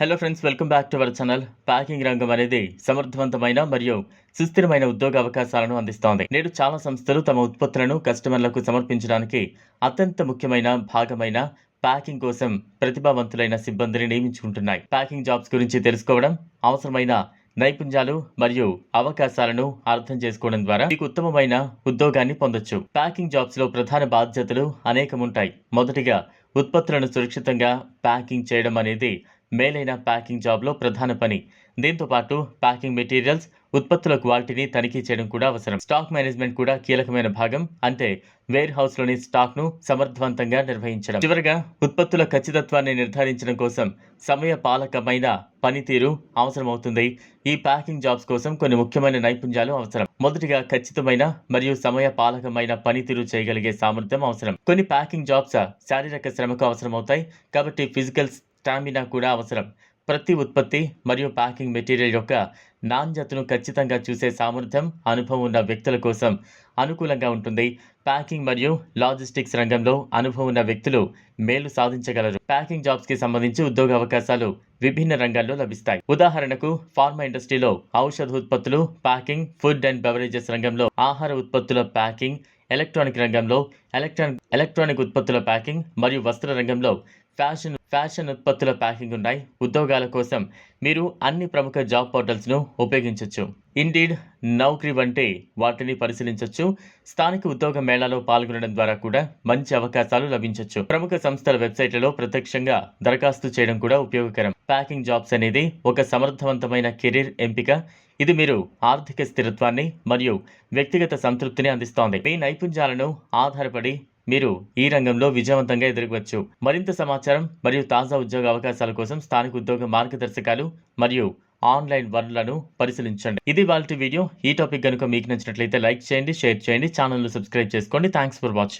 Hello friends welcome back to our channel packing రంగం అనేది సమర్థవంతమైన మరియు సుస్థిరమైన ఉద్యోగ అవకాశాలను అందిస్తోంది. నేడు చాలా సంస్థలు తమ ఉత్పత్తులను కస్టమర్లకు సమర్పించడానికి అత్యంత ముఖ్యమైన భాగమైన ప్యాకింగ్ కోసం ప్రతిభావంతులైన సిబ్బందిని నియమించుకుంటున్నాయి. ప్యాకింగ్ జాబ్స్ గురించి తెలుసుకోవడం అవసరమైన నైపుణ్యాలు మరియు అవకాశాలను అర్థం చేసుకోవడం ద్వారా మీకు ఉత్తమమైన ఉద్యోగాన్ని పొందొచ్చు. ప్యాకింగ్ జాబ్స్లో ప్రధాన బాధ్యతలు అనేకం ఉంటాయి మొదటిగా ఉత్పత్తులను సురక్షితంగా ప్యాకింగ్ చేయడం అనేది మేలైన ప్యాకింగ్ జాబ్లో ప్రధాన పని. దీంతో పాటు ప్యాకింగ్ మెటీరియల్స్ ఉత్పత్తుల క్వాలిటీని తనిఖీ చేయడం కూడా అవసరం. స్టాక్ మేనేజ్మెంట్ కూడా కీలకమైన భాగం. అంటే వేర్ హౌస్లోని స్టాక్ను సమర్థవంతంగా నిర్వహించడం. చివరగా ఉత్పత్తుల ఖచ్చితత్వాన్ని నిర్ధారించడం కోసం సమయ పాలకమైన పనితీరు అవసరమవుతుంది. ఈ ప్యాకింగ్ జాబ్స్ కోసం కొన్ని ముఖ్యమైన నైపుణ్యాలు అవసరం. మొదటిగా ఖచ్చితమైన మరియు సమయ పాలకమైన పనితీరు చేయగలిగే సామర్థ్యం అవసరం. కొన్ని ప్యాకింగ్ జాబ్స్ శారీరక శ్రమకు అవసరమవుతాయి. కాబట్టి ఫిజికల్ స్టామినా కూడా అవసరం. ప్రతి ఉత్పత్తి మరియు ప్యాకింగ్ మెటీరియల్ యొక్క నాణ్యతను ఖచ్చితంగా చూసే సామర్థ్యం అనుభవం ఉన్న వ్యక్తుల కోసం అనుకూలంగా ఉంటుంది. ప్యాకింగ్ మరియు లాజిస్టిక్స్ రంగంలో అనుభవం ఉన్న వ్యక్తులు మేలు సాధించగలరు. ప్యాకింగ్ జాబ్స్కి సంబంధించి ఉద్యోగ అవకాశాలు విభిన్న రంగాల్లో లభిస్తాయి. ఉదాహరణకు ఫార్మా ఇండస్ట్రీలో ఔషధ ఉత్పత్తులు ప్యాకింగ్ ఫుడ్ అండ్ బెవరేజెస్ రంగంలో ఆహార ఉత్పత్తుల ప్యాకింగ్ ఎలక్ట్రానిక్ రంగంలో ఎలక్ట్రానిక్ ఎలక్ట్రానిక్ ఉత్పత్తుల ప్యాకింగ్ మరియు వస్త్ర రంగంలో ఫ్యాషన్ ఫ్యాషన్ ఉత్పత్తుల ప్యాకింగ్ ఉన్నాయి. ఉద్యోగాల కోసం మీరు అన్ని ప్రముఖ జాబ్ పోర్టల్స్ను ఉపయోగించవచ్చు ఇండీడ్ నౌకరీ వంటి వాటిని పరిశీలించవచ్చు స్థానిక ఉద్యోగ మేళాలో పాల్గొనడం ద్వారా కూడా మంచి అవకాశాలు లభించవచ్చు ప్రముఖ సంస్థల వెబ్సైట్లలో ప్రత్యక్షంగా దరఖాస్తు చేయడం కూడా ఉపయోగకరం. ప్యాకింగ్ జాబ్స్ అనేది ఒక సమర్థవంతమైన కెరీర్ ఎంపిక. ఇది మీరు ఆర్థిక స్థిరత్వాన్ని మరియు వ్యక్తిగత సంతృప్తిని అందిస్తోంది. మీ నైపుణ్యాలను ఆధారపడి మీరు ఈ రంగంలో విజయవంతంగా ఎదురగవచ్చు మరింత సమాచారం మరియు తాజా ఉద్యోగ అవకాశాల కోసం స్థానిక ఉద్యోగ మార్గదర్శకాలు మరియు ఆన్లైన్ వనరులను పరిశీలించండి. ఇది వాళ్ళ వీడియో. ఈ టాపిక్ కనుక మీకు నచ్చినట్లయితే లైక్ చేయండి షేర్ చేయండి ఛానల్ను సబ్స్క్రైబ్ చేసుకోండి. Thanks for watching.